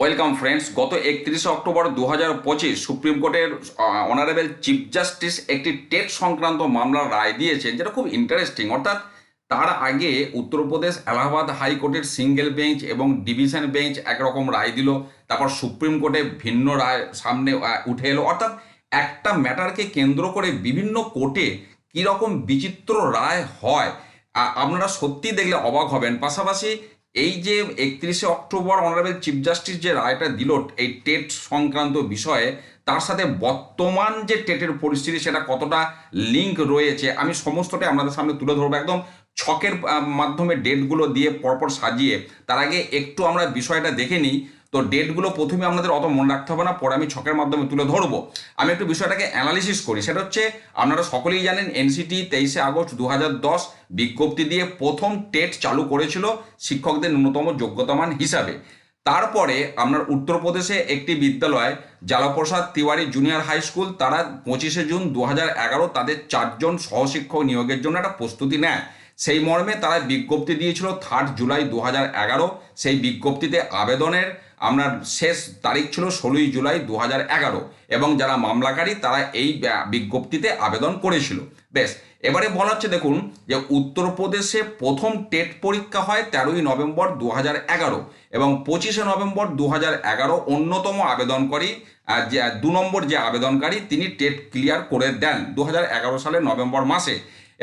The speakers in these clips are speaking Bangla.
ওয়েলকাম ফ্রেন্ডস গত একত্রিশে অক্টোবর দু হাজার পঁচিশ সুপ্রিম কোর্টের অনারেবল চিফ জাস্টিস একটি টেট সংক্রান্ত মামলার রায় দিয়েছেন, যেটা খুব ইন্টারেস্টিং অর্থাৎ তার আগে উত্তরপ্রদেশ এলাহাবাদ হাইকোর্টের সিঙ্গেল বেঞ্চ এবং ডিভিশন বেঞ্চ একরকম রায় দিল, তারপর সুপ্রিম কোর্টে ভিন্ন রায় সামনে উঠে এলো। অর্থাৎ একটা ম্যাটারকে কেন্দ্র করে বিভিন্ন কোর্টে কীরকম বিচিত্র রায় হয় আপনারা সত্যি দেখলে অবাক হবেন। পাশাপাশি এই যে একত্রিশে অক্টোবর অনারেবল চিফ জাস্টিস যে রায়টা দিল এই টেট সংক্রান্ত বিষয়ে, তার সাথে বর্তমান যে টেটের পরিস্থিতি সেটা কতটা লিঙ্ক রয়েছে, আমি সমস্তটাই আপনাদের সামনে তুলে ধরবো। একদম ছকের মাধ্যমে ডেটগুলো দিয়ে পরপর সাজিয়ে, তার আগে একটু আমরা বিষয়টা দেখে নিই। তো ডেটগুলো প্রথমে আপনাদের অত মনে রাখতে হবে না, পরে আমি ছকের মাধ্যমে তুলে ধরবো। আমি একটু বিষয়টাকে অ্যানালিসিস করি, সেটা হচ্ছে আপনারা সকলেই জানেন এনসিটি তেইশে আগস্ট দু হাজার দশ বিজ্ঞপ্তি দিয়ে প্রথম টেট চালু করেছিল শিক্ষকদের ন্যূনতম যোগ্যতামান হিসাবে। তারপরে আপনার উত্তরপ্রদেশে একটি বিদ্যালয় Jalaprasad Tiwari junior high school তারা পঁচিশে জুন দু তাদের চারজন সহশিক্ষক নিয়োগের জন্য একটা প্রস্তুতি নেয়। সেই মর্মে তারা বিজ্ঞপ্তি দিয়েছিল থার্ড জুলাই দু সেই বিজ্ঞপ্তিতে আবেদনের আপনার শেষ তারিখ ছিল ষোলোই জুলাই দু এবং যারা মামলাকারী, তারা এই বিজ্ঞপ্তিতে আবেদন করেছিল। বেশ, এবারে বলা হচ্ছে, দেখুন, যে উত্তরপ্রদেশে প্রথম টেট পরীক্ষা হয় তেরোই নভেম্বর দু এবং পঁচিশে নভেম্বর দু অন্যতম আবেদনকারী যে, দু নম্বর যে আবেদনকারী, তিনি টেট ক্লিয়ার করে দেন দু সালের নভেম্বর মাসে।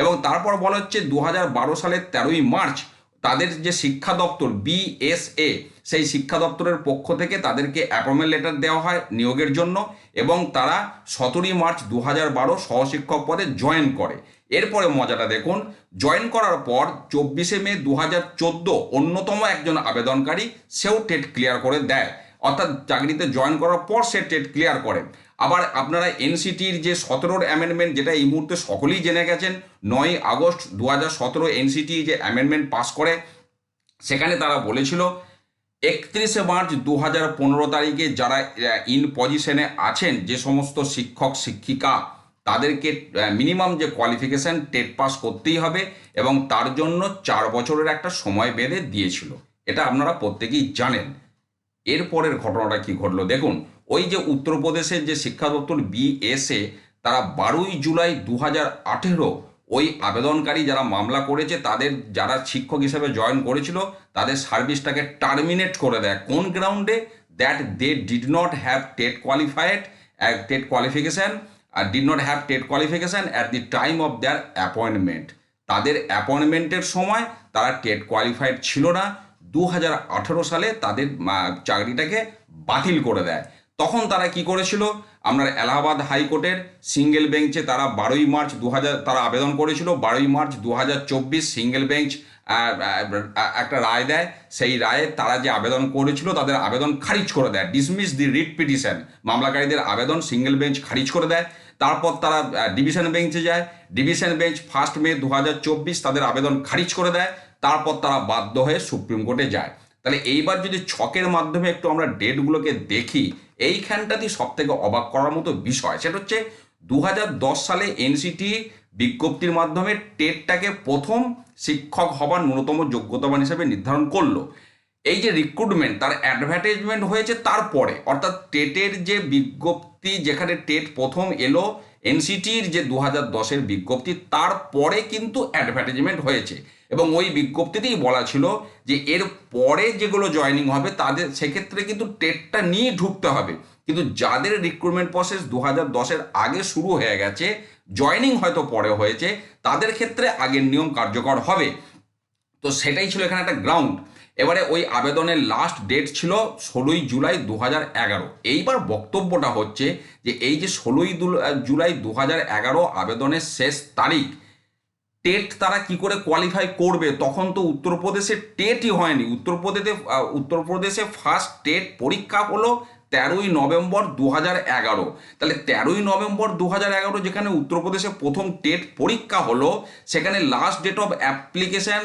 এবং তারপর বলা হচ্ছে দু হাজার বারো সালের তেরোই মার্চ তাদের যে শিক্ষা দপ্তর বিএসএ সেই শিক্ষা দপ্তরের পক্ষ থেকে তাদেরকে অ্যাপয়েন্টমেন্ট লেটার দেওয়া হয় নিয়োগের জন্য এবং তারা সতেরোই মার্চ দু হাজার বারো সহশিক্ষক পদে জয়েন করে। এরপরে মজাটা দেখুন জয়েন করার পর চব্বিশে মে দু হাজার চোদ্দ অন্যতম একজন আবেদনকারী সেও টেট ক্লিয়ার করে দেয়। অর্থাৎ চাকরিতে জয়েন করার পর সে টেট ক্লিয়ার করে। আবার আপনারা এনসিটির যে সতেরোর অ্যামেন্ডমেন্ট যেটা এই মুহূর্তে সকলেই জেনে গেছেন নয় আগস্ট দু হাজার সতেরো এনসিটি যে অ্যামেন্ডমেন্ট পাস করে, সেখানে তারা বলেছিল, একত্রিশে মার্চ দু হাজার পনেরো তারিখে যারা ইন পজিশনে আছেন, যে সমস্ত শিক্ষক, শিক্ষিকা, তাদেরকে মিনিমাম যে কোয়ালিফিকেশান টেট পাস করতেই হবে এবং তার জন্য চার বছরের একটা সময় বেঁধে দিয়েছিল। এটা আপনারা প্রত্যেকেই জানেন। এরপরের ঘটনাটা কি ঘটলো? দেখুন, ওই যে উত্তরপ্রদেশের যে শিক্ষা দপ্তর বিএসএ, তারা বারোই জুলাই দু হাজার আঠেরো ওই আবেদনকারী যারা মামলা করেছে, তাদের যারা শিক্ষক হিসেবে জয়েন করেছিল, তাদের সার্ভিসটাকে টার্মিনেট করে দেয়। কোন গ্রাউন্ডে? That they did not have TET qualified TET qualification, or did not have TET qualification at the time of their appointment তাদের অ্যাপয়েন্টমেন্টের সময় তারা টেট কোয়ালিফাইড ছিল না দু হাজার আঠেরো সালে তাদের চাকরিটাকে বাতিল করে দেয়। তখন তারা কি করেছিল? আপনার এলাহাবাদ হাইকোর্টের সিঙ্গেল বেঞ্চে তারা বারোই মার্চ দু হাজার তারা আবেদন করেছিল, বারোই মার্চ দু হাজার চব্বিশ সিঙ্গেল বেঞ্চ একটা রায় দেয়। সেই রায়ে তারা যে আবেদন করেছিল, তাদের আবেদন খারিজ করে দেয়। ডিসমিস দি রিট পিটিশন মামলাকারীদের আবেদন সিঙ্গেল বেঞ্চ খারিজ করে দেয়। তারপর তারা ডিভিশন বেঞ্চে যায়। ডিভিশন বেঞ্চ ফার্স্ট মে দু হাজার চব্বিশ তাদের আবেদন খারিজ করে দেয়। তারপর তারা বাধ্য হয়ে সুপ্রিম কোর্টে যায়। তাহলে এইবার যদি ছকের মাধ্যমে একটু আমরা ডেটগুলোকে দেখি এইখানটাতেই সব থেকে অবাক করার মতো বিষয়। সেটা হচ্ছে দু হাজার দশ সালে এনসিটি বিজ্ঞপ্তির মাধ্যমে টেটটাকে প্রথম শিক্ষক হবার ন্যূনতম যোগ্যতাবান হিসেবে নির্ধারণ করল। এই যে রিক্রুটমেন্ট তার অ্যাডভার্টাইজমেন্ট হয়েছে তারপরে। অর্থাৎ টেটের যে বিজ্ঞপ্তি, যেখানে টেট প্রথম এলো এনসিটির যে দু হাজার দশের বিজ্ঞপ্তি, তারপরে কিন্তু অ্যাডভার্টাইজমেন্ট হয়েছে। এবং ওই বিজ্ঞপ্তিতেই বলা ছিল যে এর পরে যেগুলো জয়েনিং হবে, তাদের, সেক্ষেত্রে কিন্তু টেটটা নিয়ে ঢুকতে হবে। কিন্তু যাদের রিক্রুটমেন্ট প্রসেস দু হাজার দশের আগে শুরু হয়ে গেছে জয়েনিং হয়তো পরে হয়েছে, তাদের ক্ষেত্রে আগের নিয়ম কার্যকর হবে। তো সেটাই ছিল এখানে একটা গ্রাউন্ড এবারে ওই আবেদনের লাস্ট ডেট ছিল ষোলোই জুলাই দু হাজার এগারো। এইবার বক্তব্যটা হচ্ছে যে এই যে ষোলোই জুলাই দু হাজার এগারো আবেদনের শেষ তারিখ, টেট তারা কি করে কোয়ালিফাই করবে? তখন তো উত্তরপ্রদেশে টেটই হয়নি। উত্তরপ্রদেশে উত্তরপ্রদেশে ফার্স্ট টেট পরীক্ষা হলো তেরোই নভেম্বর দু হাজার এগারো। তাহলে তেরোই নভেম্বর দু হাজার এগারো যেখানে উত্তরপ্রদেশে প্রথম টেট পরীক্ষা হলো, সেখানে লাস্ট ডেট অফ অ্যাপ্লিকেশান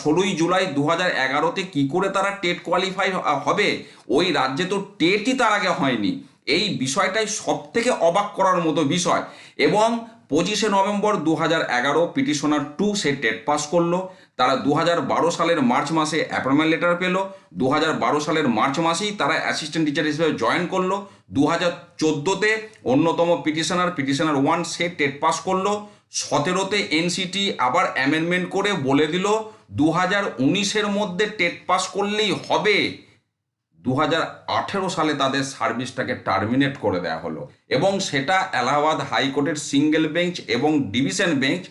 ষোলোই জুলাই দু হাজার এগারোতে কী করে তারা টেট কোয়ালিফাই হবে? ওই রাজ্যে তো টেটই তার আগে হয়নি। এই বিষয়টাই সব থেকে অবাক করার মতো বিষয়। এবং পঁচিশে নভেম্বর দু হাজার এগারো পিটিশনার টু সে টেট পাস করল। তারা দু হাজার বারো সালের মার্চ মাসে অ্যাপয়েন্টমেন্ট লেটার পেল। দু হাজার বারো সালের মার্চ মাসেই তারা অ্যাসিস্ট্যান্ট টিচার হিসেবে জয়েন করল। দু হাজার চোদ্দোতে অন্যতম পিটিশনার পিটিশনার ওয়ান সে টেট পাস করল। সতেরোতে এনসিটি আবার অ্যামেন্ডমেন্ট করে বলে দিল দু হাজার উনিশের মধ্যে টেট পাস করলেই হবে। দু সালে তাদের সার্ভিসটাকে টার্মিনেট করে দেওয়া হলো এবং সেটা এলাহাবাদ হাইকোর্টের সিঙ্গেল বেঞ্চ এবং ডিভিশন বেঞ্চ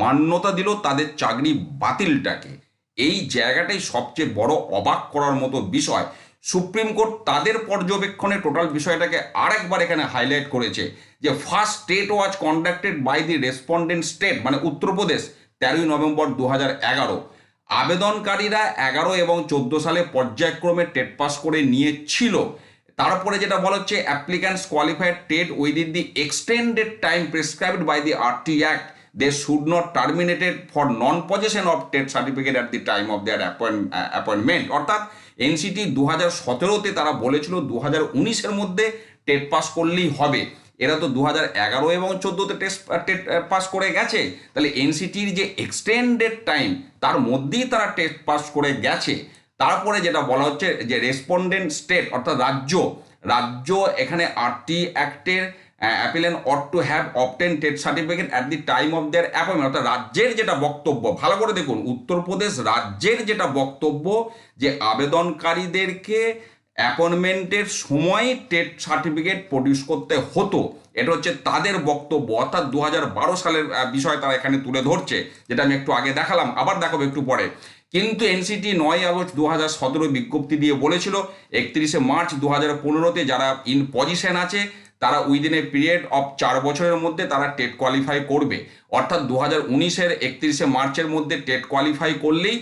মান্যতা দিল তাদের চাকরি বাতিলটাকে। এই জায়গাটাই সবচেয়ে বড় অবাক করার মতো বিষয়। সুপ্রিম কোর্ট তাদের পর্যবেক্ষণে টোটাল বিষয়টাকে আরেকবার এখানে হাইলাইট করেছে যে first state was conducted by the respondent state মানে উত্তরপ্রদেশ, তেরোই নভেম্বর দু হাজার এগারো। আবেদনকারীরা এগারো এবং চোদ্দ সালে পর্যায়ক্রমে টেট পাস করে নিয়েছিল। তারপরে যেটা বলা হচ্ছে applicants qualified TET within the extended time prescribed by the RT act, they should not terminated for non possession of TET certificate at the time of their appointment. অর্থাৎ এনসিটি দু হাজার সতেরোতে তারা বলেছিল দু হাজার উনিশের মধ্যে টেট পাস করলেই হবে। এরা তো দু হাজার এগারো এবং চোদ্দোতে টেস্ট টেট পাস করে গেছে। তাহলে এনসিটির যে এক্সটেন্ডেড টাইম তার মধ্যেই তারা টেস্ট পাস করে গেছে। তারপরে যেটা বলা হচ্ছে যে রেসপন্ডেন্ট স্টেট অর্থাৎ রাজ্য রাজ্য এখানে RT অ্যাক্টের appellant ought to have obtain TET certificate at the time of their appointment অর্থাৎ রাজ্যের যেটা বক্তব্য। ভালো করে দেখুন, উত্তরপ্রদেশ রাজ্যের যেটা বক্তব্য যে আবেদনকারীদেরকে অ্যাপয়েন্টমেন্টের সময় টেট সার্টিফিকেট প্রডিউস করতে হতো। এটা হচ্ছে তাদের বক্তব্য। অর্থাৎ দু হাজার বারো সালের বিষয় তারা এখানে তুলে ধরছে, যেটা আমি একটু আগে দেখালাম, আবার দেখাবো একটু পরে। কিন্তু এনসিটি নয় আগস্ট দু হাজার সতেরো বিজ্ঞপ্তি দিয়ে বলেছিল, একত্রিশে মার্চ দু হাজার পনেরোতে যারা ইন পজিশন আছে, তারা উইদিন এ পিরিয়ড অফ চার বছরের মধ্যে তারা টেট কোয়ালিফাই করবে। অর্থাৎ দু হাজার উনিশের একত্রিশে মার্চের মধ্যে টেট কোয়ালিফাই করলেই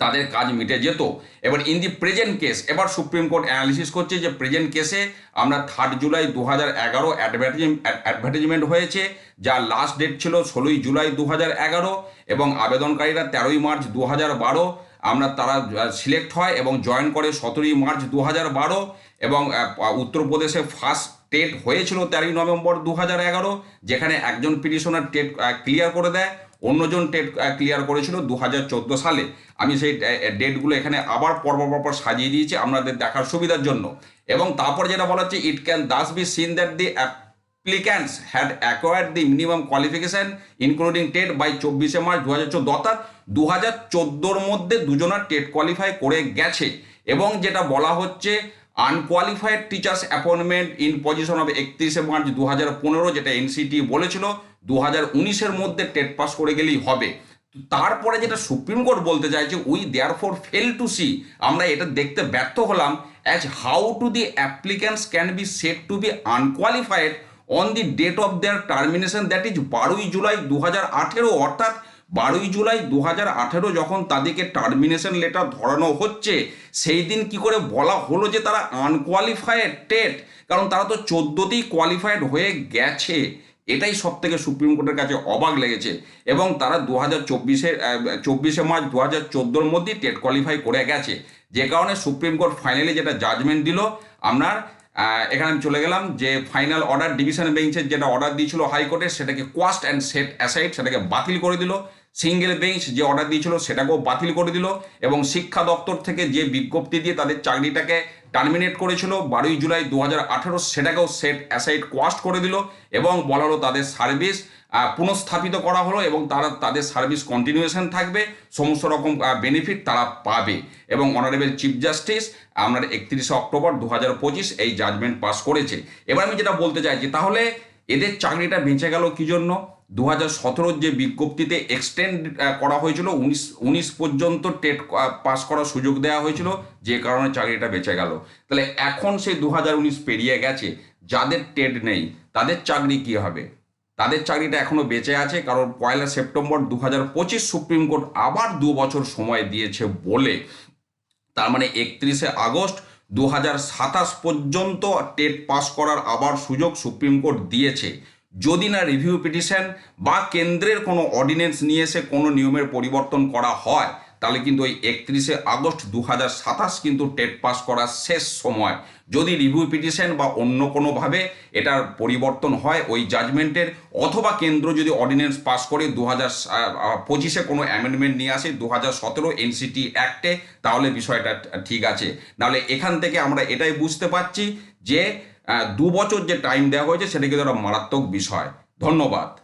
তাদের কাজ মিটে যেত। এবার ইন দি প্রেজেন্ট কেস এবার সুপ্রিম কোর্ট অ্যানালিসিস করছে যে প্রেজেন্ট কেসে আমরা থার্ড জুলাই দু হাজার এগারো অ্যাডভার্টাইজমেন্ট হয়েছে যার লাস্ট ডেট ছিল ষোলোই জুলাই দু হাজার এগারো এবং আবেদনকারীরা তেরোই মার্চ দু হাজার বারো, আমরা তারা সিলেক্ট হয় এবং জয়েন করে সতেরোই মার্চ দু হাজার বারো এবং উত্তরপ্রদেশে ফার্স্ট টেট হয়েছিল তেরোই নভেম্বর দু হাজার এগারো, যেখানে একজন পিটিশনার টেট ক্লিয়ার করে দেয়। অন্যজন টেট ক্লিয়ার করেছিল দু হাজার চোদ্দ সালে। আমি সেই ডেটগুলো এখানে আবার পরপর পরপর সাজিয়ে দিয়েছি আপনাদের দেখার সুবিধার জন্য। এবং তারপর যেটা বলা হচ্ছে it can thus be seen that the applicants had acquired the minimum qualification including TET by চব্বিশে মার্চ দু হাজার চোদ্দ। অর্থাৎ দু হাজার চোদ্দোর মধ্যে দুজনার টেট কোয়ালিফাই করে গেছে। এবং যেটা বলা হচ্ছে unqualified teachers appointment in position of একত্রিশে মার্চ দু হাজার পনেরো, যেটা এনসিটি বলেছিল দু হাজার উনিশের মধ্যে টেট পাস করে গেলেই হবে। তারপরে যেটা সুপ্রিম কোর্ট বলতে চাইছে, we therefore fail to see আমরা এটা দেখতে ব্যর্থ হলাম as how to the applicants can be set to be unqualified on the date of their termination that is বারোই জুলাই দু হাজার আঠেরো, অর্থাৎ বারোই জুলাই দু হাজার আঠেরো যখন তাদেরকে টার্মিনেশন লেটার ধরানো হচ্ছে, সেই দিন কি করে বলা হলো যে তারা আনকোয়ালিফাইড টেট? কারণ তারা তো চোদ্দোতেই কোয়ালিফাইড হয়ে গেছে। এটাই সব থেকে সুপ্রিম কোর্টের কাছে অবাক লেগেছে। এবং তারা দু হাজার চব্বিশে চব্বিশে মার্চ দু হাজার চোদ্দোর মধ্যেই টেট কোয়ালিফাই করে গেছে। যে কারণে সুপ্রিম কোর্ট ফাইনালি যেটা জাজমেন্ট দিল, আপনার এখানে আমি চলে গেলাম যে ফাইনাল অর্ডার ডিভিশন বেঞ্চের যেটা অর্ডার দিয়েছিল হাইকোর্টের, সেটাকে কোয়াস্ট অ্যান্ড সেট অ্যাসাইড সেটাকে বাতিল করে দিল। সিঙ্গেল বেঞ্চ যে অর্ডার দিয়েছিল, সেটাকেও বাতিল করে দিল। এবং শিক্ষা দপ্তর থেকে যে বিজ্ঞপ্তি দিয়ে তাদের চাকরিটাকে টার্মিনেট করেছিল। বারোই জুলাই দু হাজার আঠেরো সেটাকেও সেট অ্যাসাইড কোয়াস্ট করে দিল এবং বলা হলো তাদের সার্ভিস পুনঃস্থাপিত করা হলো এবং তারা, তাদের সার্ভিস কন্টিনিউয়েশন থাকবে। সমস্ত রকম বেনিফিট তারা পাবে। এবং অনারেবল চিফ জাস্টিস আপনার একত্রিশে অক্টোবর দু হাজার পঁচিশ এই জাজমেন্ট পাস করেছে। এবার আমি যেটা বলতে চাইছি, তাহলে এদের চাকরিটা বেঁচে গেল কি জন্য? দু হাজার যে বিজ্ঞপ্তিতে এক্সটেন্ড করা হয়েছিল, উনিশ উনিশ পর্যন্ত টেট পাস করার সুযোগ দেওয়া হয়েছিল, যে কারণে চাকরিটা বেঁচে গেল। তাহলে এখন সেই দু হাজার উনিশ পেরিয়ে গেছে, যাদের টেট নেই, তাদের চাকরি কি হবে? তাদের চাকরিটা এখনও বেঁচে আছে, কারণ পয়লা সেপ্টেম্বর দু হাজার পঁচিশ সুপ্রিম কোর্ট আবার দু বছর সময় দিয়েছে বলে। তার মানে একত্রিশে আগস্ট দু হাজার সাতাশ পর্যন্ত টেট পাস করার আবার সুযোগ সুপ্রিম কোর্ট দিয়েছে। যদি না রিভিউ পিটিশন বা কেন্দ্রের কোনো অর্ডিনেন্স নিয়ে এসে কোনো নিয়মের পরিবর্তন করা হয়, তাহলে কিন্তু ওই একত্রিশে আগস্ট দু হাজার সাতাশ কিন্তু টেট পাস করার শেষ সময়। যদি রিভিউ পিটিশন বা অন্য কোনোভাবে এটার পরিবর্তন হয় ওই জাজমেন্টের অথবা কেন্দ্র যদি অর্ডিন্যান্স পাস করে দু হাজার পঁচিশে কোনো অ্যামেন্ডমেন্ট নিয়ে আসে দু হাজার সতেরো এনসিটি অ্যাক্টে তাহলে বিষয়টা ঠিক আছে। নাহলে এখান থেকে আমরা এটাই বুঝতে পারছি যে দু বছর যে টাইম দেওয়া হয়েছে সেটা কিন্তু একটা মারাত্মক বিষয়। ধন্যবাদ।